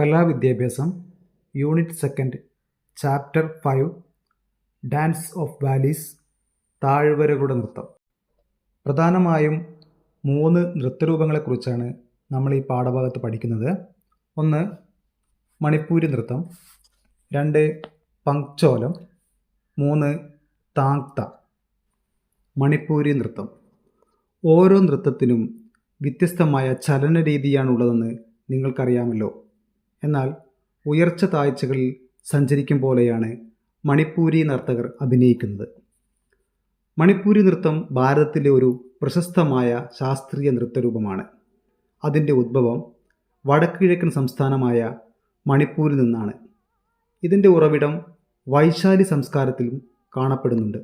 കലാവിദ്യാഭ്യാസം unit second chapter five dance of valleys താഴ്വരകളുടെ നൃത്തം. പ്രധാനമായും മൂന്ന് നൃത്തരൂപങ്ങളെക്കുറിച്ചാണ് നമ്മൾ ഈ പാഠഭാഗത്ത് പഠിക്കുന്നത്. ഒന്ന് മണിപ്പൂരി നൃത്തം. രണ്ട് പങ്ചോലം മൂന്ന് താങ്ത മണിപ്പൂരി നൃത്തം. ഓരോ നൃത്തത്തിനും വ്യത്യസ്തമായ ചലന രീതിയാണുള്ളതെന്ന് നിങ്ങൾക്കറിയാമല്ലോ. എന്നാൽ ഉയർച്ച താഴ്ചകളിൽ സഞ്ചരിക്കും പോലെയാണ് മണിപ്പൂരി നർത്തകർ അഭിനയിക്കുന്നത്. മണിപ്പൂരി നൃത്തം ഭാരതത്തിലെ ഒരു പ്രശസ്തമായ ശാസ്ത്രീയ നൃത്തരൂപമാണ്. അതിന്റെ ഉദ്ഭവം വടക്കുകിഴക്കൻ സംസ്ഥാനമായ മണിപ്പൂരിൽ നിന്നാണ്. ഇതിന്റെ ഉറവിടം വൈശാലി സംസ്കാരത്തിലും കാണപ്പെടുന്നുണ്ട്.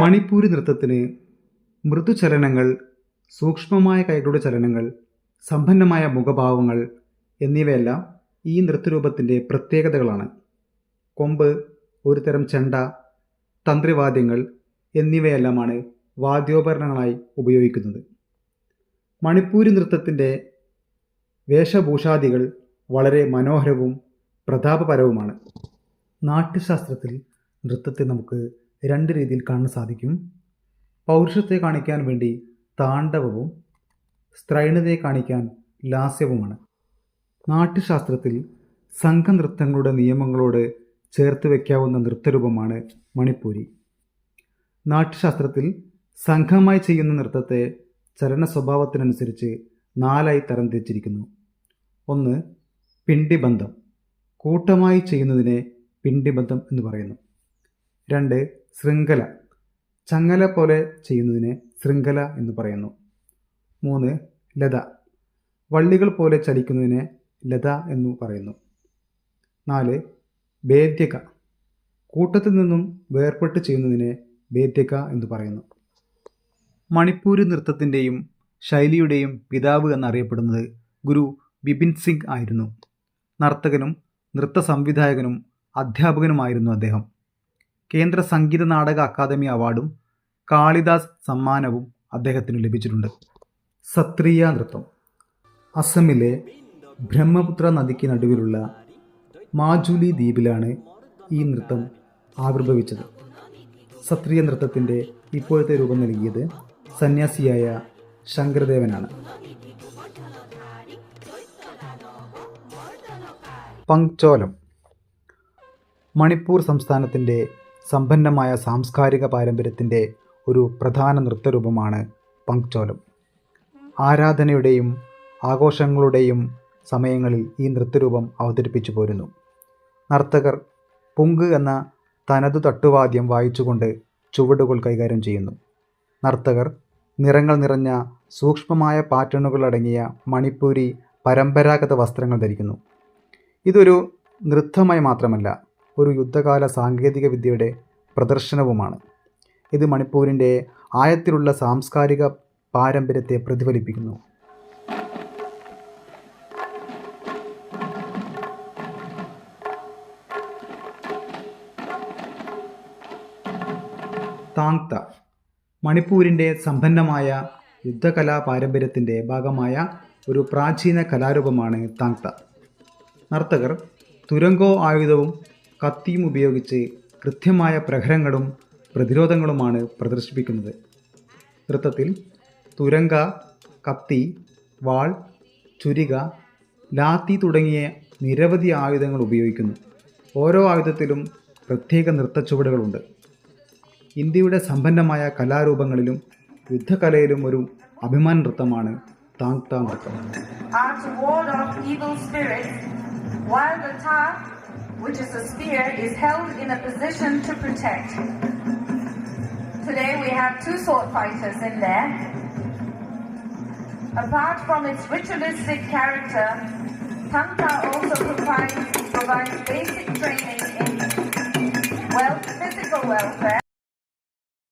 മണിപ്പൂരി നൃത്തത്തിന് മൃദുചലനങ്ങൾ സൂക്ഷ്മമായ കൈകളുടെ ചലനങ്ങൾ സമ്പന്നമായ മുഖഭാവങ്ങൾ എന്നിവയെല്ലാം ഈ നൃത്തരൂപത്തിന്റെ പ്രത്യേകതകളാണ്. കൊമ്പ് ഒരു തരം ചെണ്ട തന്ത്രിവാദ്യങ്ങൾ എന്നിവയെല്ലാമാണ് വാദ്യോപകരണങ്ങളായി ഉപയോഗിക്കുന്നത്. മണിപ്പൂരി നൃത്തത്തിന്റെ വേഷഭൂഷാദികൾ വളരെ മനോഹരവും പ്രതാപപരവുമാണ്. നാട്യശാസ്ത്രത്തിൽ നൃത്തത്തെ നമുക്ക് രണ്ട് രീതിയിൽ കാണാൻ സാധിക്കും. പൗരുഷത്തെ കാണിക്കാൻ വേണ്ടി താണ്ഡവവും സ്ത്രൈണതയെ കാണിക്കാൻ ലാസ്യവുമാണ്. നാട്യശാസ്ത്രത്തിൽ സംഘനൃത്തങ്ങളുടെ നിയമങ്ങളോട് ചേർത്ത് വയ്ക്കാവുന്ന നൃത്തരൂപമാണ് മണിപ്പൂരി. നാട്യശാസ്ത്രത്തിൽ സംഘമായി ചെയ്യുന്ന നൃത്തത്തെ ചലന സ്വഭാവത്തിനനുസരിച്ച് നാലായി തരംതിരിച്ചിരിക്കുന്നു. ഒന്ന് പിണ്ടിബന്ധം കൂട്ടമായി ചെയ്യുന്നതിനെ പിണ്ടിബന്ധം എന്ന് പറയുന്നു. രണ്ട് ശൃംഖല. ചങ്ങല പോലെ ചെയ്യുന്നതിനെ ശൃംഖല എന്ന് പറയുന്നു. മൂന്ന് ലത. വള്ളികൾ പോലെ ചലിക്കുന്നതിനെ ലത എന്ന് പറയുന്നു. നാല് ഭേദ്യക കൂട്ടത്തിൽ നിന്നും വേർപെട്ട് ചെയ്യുന്നതിനെ ഭേദ്യക എന്ന് പറയുന്നു. മണിപ്പൂരി നൃത്തത്തിന്റെയും ശൈലിയുടെയും പിതാവ് എന്നറിയപ്പെടുന്നത് ഗുരു ബിപിൻ സിംഗ് ആയിരുന്നു. നർത്തകനും നൃത്ത സംവിധായകനും അധ്യാപകനുമായിരുന്നു അദ്ദേഹം. കേന്ദ്ര സംഗീത നാടക അക്കാദമി അവാർഡും കാളിദാസ് സമ്മാനവും അദ്ദേഹത്തിന് ലഭിച്ചിട്ടുണ്ട്. സത്രിയ നൃത്തം. അസമിലെ ബ്രഹ്മപുത്ര നദിക്ക് നടുവിലുള്ള മാജുലി ദ്വീപിലാണ് ഈ നൃത്തം ആവിർഭവിച്ചത്. സത്രിയ നൃത്തത്തിന്റെ ഇപ്പോഴത്തെ രൂപം നൽകിയത് സന്യാസിയായ ശങ്കരദേവനാണ്. പങ്ചോലം മണിപ്പൂർ സംസ്ഥാനത്തിന്റെ സമ്പന്നമായ സാംസ്കാരിക പാരമ്പര്യത്തിന്റെ ഒരു പ്രധാന നൃത്തരൂപമാണ് പങ്ക്ചോലം. ആരാധനയുടെയും ആഘോഷങ്ങളുടെയും സമയങ്ങളിൽ ഈ നൃത്തരൂപം അവതരിപ്പിച്ചു പോരുന്നു. നർത്തകർ പുങ്ക് എന്ന തനതു തട്ടുവാദ്യം വായിച്ചുകൊണ്ട് ചുവടുകൾ കൈകാര്യം ചെയ്യുന്നു. നർത്തകർ നിറങ്ങൾ നിറഞ്ഞ സൂക്ഷ്മമായ പാറ്റേണുകൾ അടങ്ങിയ മണിപ്പൂരി പരമ്പരാഗത വസ്ത്രങ്ങൾ ധരിക്കുന്നു. ഇതൊരു നൃത്തമായി മാത്രമല്ല ഒരു യുദ്ധകാല സാങ്കേതിക വിദ്യയുടെ പ്രദർശനവുമാണ്. ഇത് മണിപ്പൂരിന്റെ ആയത്തിലുള്ള സാംസ്കാരിക പാരമ്പര്യത്തെ പ്രതിഫലിപ്പിക്കുന്നു. താങ്ത മണിപ്പൂരിന്റെ സമ്പന്നമായ യുദ്ധകലാ പാരമ്പര്യത്തിന്റെ ഭാഗമായ ഒരു പ്രാചീന കലാരൂപമാണ് താങ്ത. നർത്തകർ തുരങ്കോ ആയുധവും കത്തിയും ഉപയോഗിച്ച് കൃത്യമായ പ്രഹരങ്ങളും പ്രതിരോധങ്ങളുമാണ് പ്രദർശിപ്പിക്കുന്നത്. നൃത്തത്തിൽ തുരങ്ക കത്തി വാൾ ചുരിക ലാത്തി തുടങ്ങിയ നിരവധി ആയുധങ്ങൾ ഉപയോഗിക്കുന്നു. ഓരോ ആയുധത്തിലും പ്രത്യേക നൃത്തച്ചുവടുകളുണ്ട്. ഇന്ത്യയുടെ സമ്പന്നമായ കലാരൂപങ്ങളിലും യുദ്ധകലയിലും ഒരു അഭിമാന നൃത്തമാണ് താങ്ത നൃത്തം. Which is a spear, is held in a position to protect. Today we have two sword fighters in there. Apart from its ritualistic character, Tangta also provides, provides basic training in well, physical welfare.